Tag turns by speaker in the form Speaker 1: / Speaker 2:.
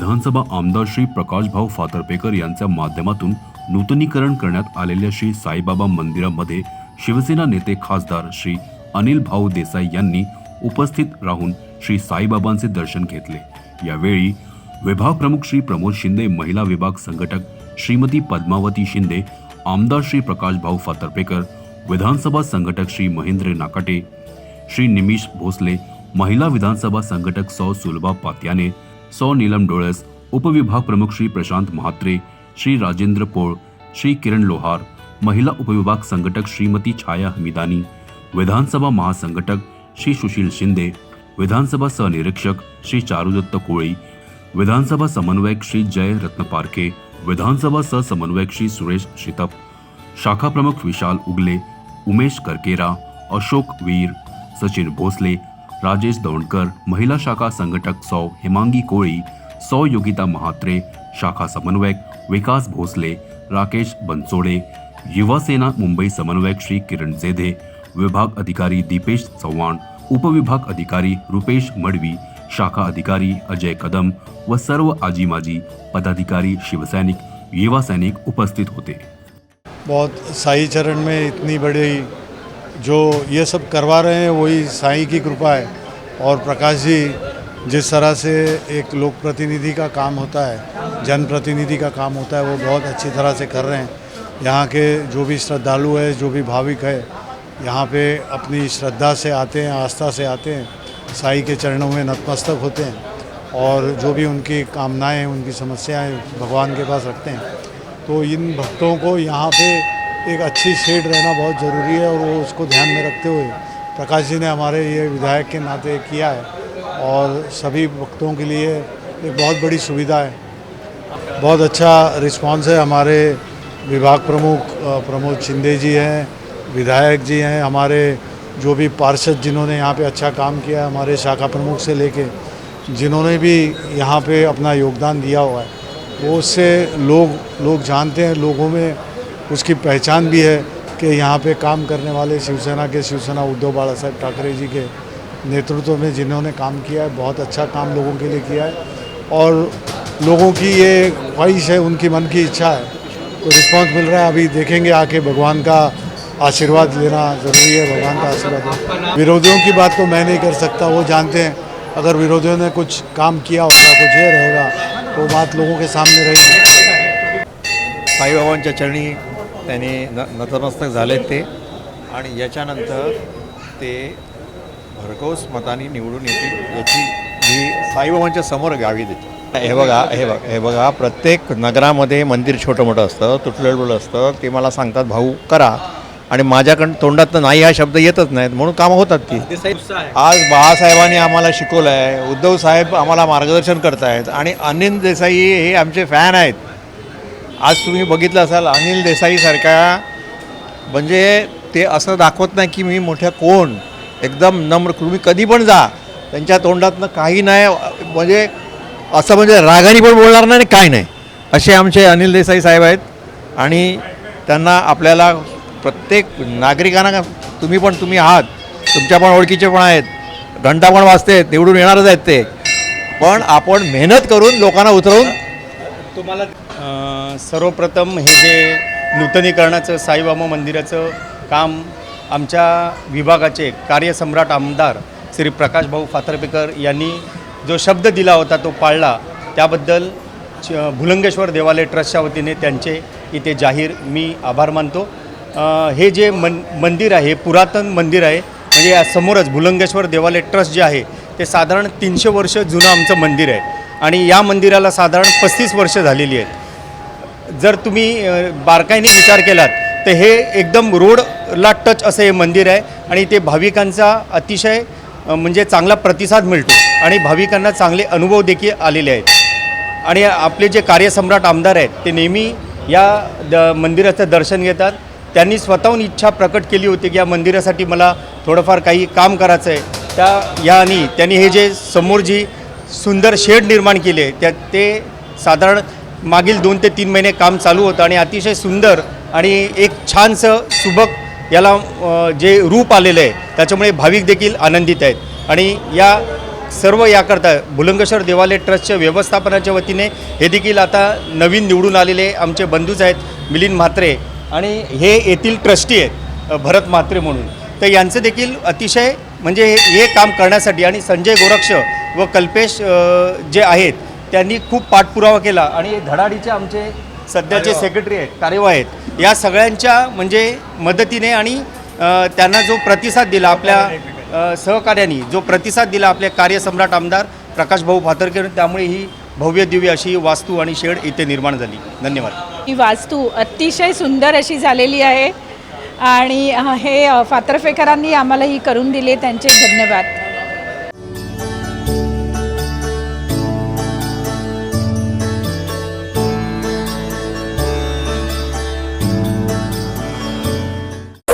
Speaker 1: विधानसभा आमदार श्री प्रकाशभाऊ फातर्पेकर यांच्या माध्यमातून नूतनीकरण करण्यात आलेल्या श्री साईबाबा मंदिरामध्ये शिवसेना नेते खासदार श्री अनिल भाऊ देसाई यांनी उपस्थित राहून श्री साईबाबांचे दर्शन घेतले. यावेळी विभाग प्रमुख श्री प्रमोद शिंदे महिला विभाग संघटक श्रीमती पद्मावती शिंदे आमदार श्री प्रकाशभाऊ फातर्पेकर विधानसभा संघटक श्री महेंद्र नाकाटे श्री निमिष भोसले महिला विधानसभा संघटक सौ सुलभा पात्याने सौ नीलम डोळस उपविभाग प्रमुख श्री प्रशांत म्हात्रे श्री राजेंद्र पोळ श्री किरण लोहार महिला उपविभाग संघटक श्रीमती छाया हमिदानी विधानसभा महासंघटक श्री सुशील शिंदे विधानसभा सहनिरीक्षक श्री चारुदत्त कोळी विधानसभा समन्वयक श्री जय रत्नपारखे विधानसभा सहसमन्वयक श्री सुरेश शितप शाखा प्रमुख विशाल उगले उमेश करकेरा अशोक वीर सचिन भोसले राजेश दौंडकर महिला शाखा संघटक सौ हेमांगी कोळी सौ योगिता महात्रे शाखा समन्वयक विकास भोसले राकेश बनसोडे युवा सेना मुंबई समन्वयक श्री किरण जेधे विभाग अधिकारी दीपेश चव्हाण उपविभाग अधिकारी रुपेश मडवी शाखा अधिकारी अजय कदम व सर्व आजी माजी पदाधिकारी शिवसैनिक युवा सैनिक उपस्थित होते.
Speaker 2: बहुत साई चरण में इतनी बड़ी जो ये सब करवा रहे हैं, वही साईं की कृपा है। और प्रकाश जी, जिस तरह से एक लोक प्रतिनिधि का काम होता है, जनप्रतिनिधि का काम होता है, वो बहुत अच्छी तरह से कर रहे हैं। यहाँ के जो भी श्रद्धालु है, जो भी भाविक है, यहाँ पे अपनी श्रद्धा से आते हैं, आस्था से आते हैं। साई के चरणों में नतमस्तक होते हैं। और जो भी उनकी कामनाएँ उनकी समस्याएँ भगवान के पास रखते हैं। तो इन भक्तों को यहाँ पे एक अच्छी शेड रहना बहुत ज़रूरी है और वो उसको ध्यान में रखते हुए प्रकाश जी ने हमारे ये विधायक के नाते किया है और सभी वक्तों के लिए एक बहुत बड़ी सुविधा है। बहुत अच्छा रिस्पांस है हमारे विभाग प्रमुख प्रमोद शिंदे जी हैं, विधायक जी हैं, हमारे जो भी पार्षद जिन्होंने यहाँ पे अच्छा काम किया है, हमारे शाखा प्रमुख से लेके जिन्होंने भी यहाँ पे अपना योगदान दिया हुआ है। वो उससे लोग लोग जानते हैं, लोगों में उसकी पहचान भी है कि यहाँ पे काम करने वाले शिवसेना के शिवसेना उद्धव बाला साहेब ठाकरे जी के नेतृत्व में जिन्होंने काम किया है, बहुत अच्छा काम लोगों के लिए किया है और लोगों की ये ख्वाहिश है, उनकी मन की इच्छा है तो रिस्पॉन्स मिल रहा है। अभी देखेंगे आके भगवान का आशीर्वाद लेना ज़रूरी है, भगवान का आशीर्वाद। विरोधियों की बात तो मैं नहीं कर सकता, वो जानते हैं। अगर विरोधियों ने कुछ काम किया होगा कुछ ये रहेगा तो बात लोगों के सामने रहेगी।
Speaker 3: भगवान चरणी त्यांनी न नतमस्तक झालेत ते. आणि याच्यानंतर ते भरघोस मताने निवडून येतील याची मी साईबाबांच्या समोर गावी देतो. हे बघा हे बघा हे बघा प्रत्येक नगरामध्ये मंदिर छोटं मोठं असतं तुटलेलं असतं ते मला सांगतात भाऊ करा. आणि माझ्याकडं तोंडातनं नाही हा शब्द येतच नाहीत म्हणून कामं होतात ती. आज बाळासाहेबांनी आम्हाला शिकवलं आहे उद्धव साहेब आम्हाला मार्गदर्शन करतायत आणि अनिल देसाई हे आमचे फॅन आहेत. आज तुम्ही बघितलं असाल अनिल देसाईसारखा म्हणजे ते असं दाखवत नाही की मी मोठ्या कोण एकदम नम्र तुम्ही कधी पण जा त्यांच्या तोंडातनं काही नाही म्हणजे असं म्हणजे रागानी पण बोलणार नाही आणि काय नाही. असे आमचे अनिल देसाई साहेब आहेत आणि त्यांना आपल्याला प्रत्येक नागरिकांना तुम्ही पण तुम्ही आहात तुमच्या पण ओळखीचे पण आहेत घंटा पण वाजते निवडून येणारच आहेत ते. पण आपण मेहनत करून लोकांना उतरवून
Speaker 4: तुम्हाला सर्वप्रथम हे जे नूतनीकरणाचं साईबाबा मंदिराचं काम आमच्या विभागाचे कार्यसम्राट आमदार श्री प्रकाशभाऊ फातर्पेकर यांनी जो शब्द दिला होता तो पाळला त्याबद्दल च भुलंगेश्वर देवालय ट्रस्टच्या वतीने त्यांचे इथे जाहीर मी आभार मानतो. हे जे मन मंदिर आहे पुरातन मंदिर आहे म्हणजे या समोरच भुलंगेश्वर देवालय ट्रस्ट जे आहे ते साधारण तीनशे वर्ष जुनं आमचं मंदिर आहे. आणि या मंदिराला साधारण पस्तीस वर्ष झालेली आहेत. जर तुम्ही बारकाईने विचार केलात तर हे एकदम रोडला टच असं हे मंदिर आहे आणि ते भाविकांचा अतिशय म्हणजे चांगला प्रतिसाद मिळतो आणि भाविकांना चांगले अनुभव देखील आलेले आहेत. आणि आपले जे कार्यसम्राट आमदार आहेत ते नेहमी या द मंदिराचं दर्शन घेतात. त्यांनी स्वतःहून इच्छा प्रकट केली होती की या मंदिरासाठी मला थोडंफार काही काम करायचं आहे त्या यानी त्यांनी हे जे समोर जी सुंदर शेड निर्माण केले त्या ते साधारण मागील दोन ते तीन महिने काम चालू होतं आणि अतिशय सुंदर आणि एक छानसं सुबक याला जे रूप आलेलं आहे त्याच्यामुळे भाविक देखील आनंदित आहेत. आणि या सर्व याकरता भुलंगेश्वर देवालय ट्रस्टच्या व्यवस्थापनाच्या वतीने हे देखील आता नवीन निवडून आलेले आमचे बंधूच आहेत मिलिंद म्हात्रे. आणि हे येथील ट्रस्टी आहेत भरत म्हात्रे म्हणून. तर यांचं देखील अतिशय म्हणजे हे हे काम करण्यासाठी आणि संजय गोरक्ष व कल्पेश जे आहेत त्यांनी खूप पाठपुरावा केला. आणि धडाडीचे आमचे सध्याचे सेक्रेटरी आहेत कार्यवाह आहेत. या सगळ्यांच्या म्हणजे मदतीने आणि त्यांना जो प्रतिसाद दिला आपल्या सहकार्यांनी जो प्रतिसाद दिला आपल्या कार्यसम्राट आमदार प्रकाश भाऊ फातरकर त्यामुळे ही भव्य दिव्य अशी वास्तू आणि शेड इथे निर्माण झाली. धन्यवाद.
Speaker 5: ही वास्तू अतिशय सुंदर अशी झालेली आहे. आणि हे फातर्फेकरांनी आम्हाला ही करून दिली त्यांचे धन्यवाद.